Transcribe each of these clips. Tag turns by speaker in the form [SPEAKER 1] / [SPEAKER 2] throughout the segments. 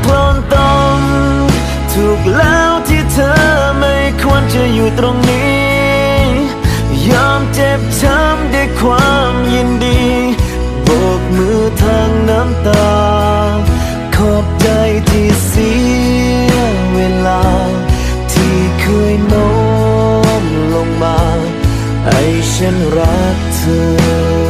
[SPEAKER 1] โคลนตมถูกแล้วที่เธอไม่ควรจะอยู่ตรงนี้ ยอมเจ็บช้ำด้วยความยินดีโบกมือทางน้ำตา ขอบใจที่เสียเวลา ที่เคยโน้มลงมาให้ฉันรักเธอ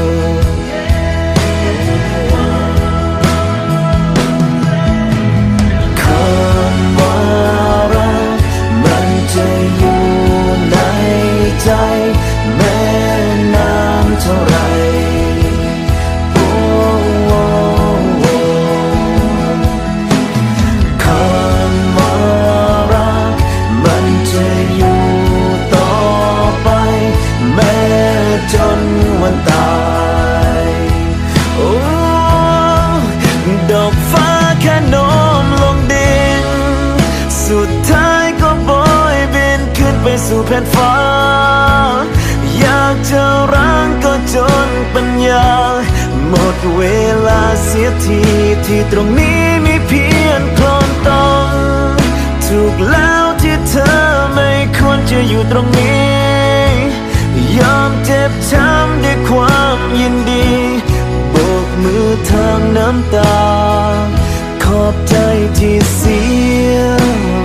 [SPEAKER 1] จนวันตาย โอ้ ดอกฟ้าแค่โน้มลงดิน สุดท้ายก็โบยบินขึ้นไปสู่แผ่นฟ้า อยากจะรังก็จนปัญญา หมดเวลาเสียทีที่ตรงนี้มีเพียงโคลนตมถูกแล้วที่เธอไม่ควรจะอยู่ตรงนี้ จ็บช้ำด้วยความยินดีโบกมือทางน้ำตา ขอบใจที่เสีย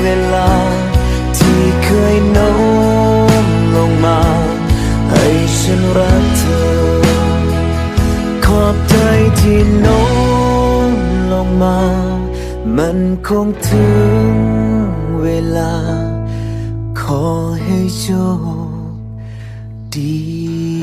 [SPEAKER 1] เวลา ที่เคยโน้มลงมา ให้ฉันรักเธอ ขอบใจที่โน้มลงมา มันคงถึงเวลา ขอให้โชคดี